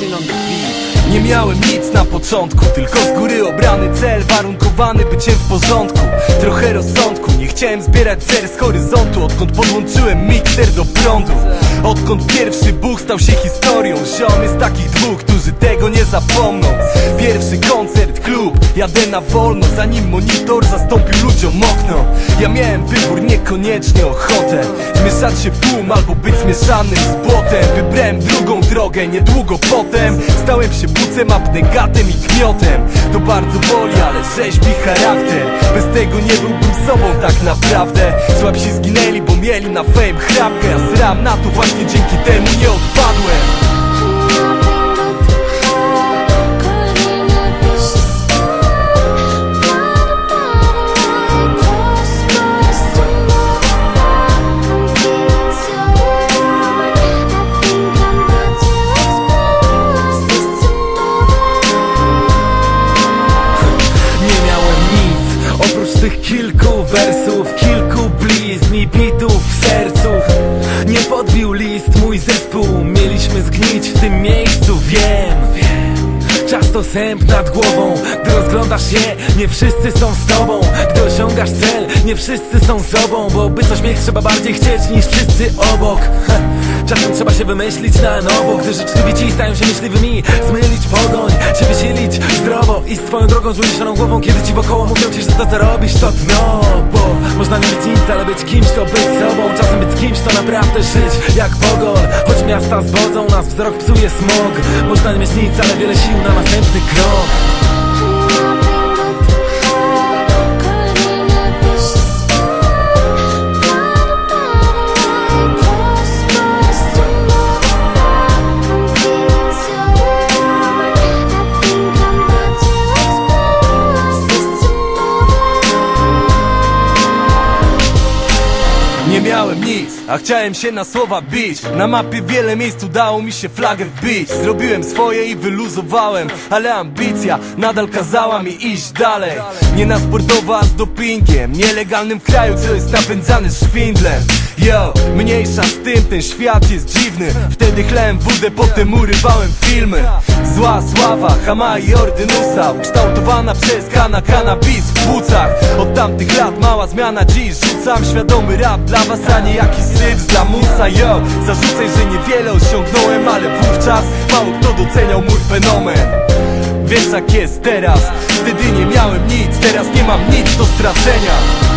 On the beat. Nie miałem nic na początku Tylko z góry obrany cel Warunkowany byciem w porządku. Trochę rozsądku Nie chciałem zbierać zer z horyzontu. Odkąd podłączyłem mikser do prądu Odkąd pierwszy Bóg stał się historią. Ziom jest takich dwóch, którzy tego nie zapomną. Pierwszy koncert, Jadę na wolno Zanim monitor zastąpił ludziom okno. Ja miałem wybór, niekoniecznie ochotę. Zmieszać się w tłum albo być zmieszanym z błotem Wybrałem drugą drogę, niedługo potem. Stałem się bucem, abnegatem i kmiotem To bardzo boli, ale rzeźbi charakter. Bez tego nie byłbym sobą tak naprawdę. Słabsi zginęli, bo mieli na fame chrapkę. Ja sram na to właśnie dzięki temu nie odpadłem list mój zespół. Mieliśmy zgnić w tym miejscu, wiem Czas to sęp nad głową. Gdy rozglądasz się, nie wszyscy są z tobą. Gdy osiągasz cel, nie wszyscy są sobą Bo by coś mieć trzeba bardziej chcieć niż wszyscy obok. Czasem trzeba się wymyślić na nowo Gdy życzliwi ci stają się myśliwymi. Zmylić pogoń, się wysilić zdrowo I z twoją drogą z uniesioną głową Kiedy ci wokoło mówią ci, że to co robisz to dno Bo można nie być nic, ale być kimś to być sobą. Czasem kimś to naprawdę żyć jak Bogol. Choć miasta zwodzą nas, wzrok psuje smog. Można nie mieć nic, ale wiele sił na następny krok miałem nic, a chciałem się na słowa bić. Na mapie wiele miejsc udało mi się flagę wbić. Zrobiłem swoje i wyluzowałem Ale ambicja nadal kazała mi iść dalej. Nie na sportowo, a z dopingiem Nielegalnym w kraju, co jest napędzany szwindlem Yo, mniejsza z tym, ten świat jest dziwny. Wtedy chlałem wódę, potem urywałem filmy. Zła sława, Hama i Ordynusa. Ukształtowana przez kana, kanabis w płucach. Od tamtych lat mała zmiana dziś. Rzucam świadomy rap dla was, a nie jakiś syf z lamusa Yo, zarzucaj, że niewiele osiągnąłem Ale wówczas mało kto doceniał mój fenomen. Wiesz jak jest teraz. Wtedy nie miałem nic, teraz nie mam nic do stracenia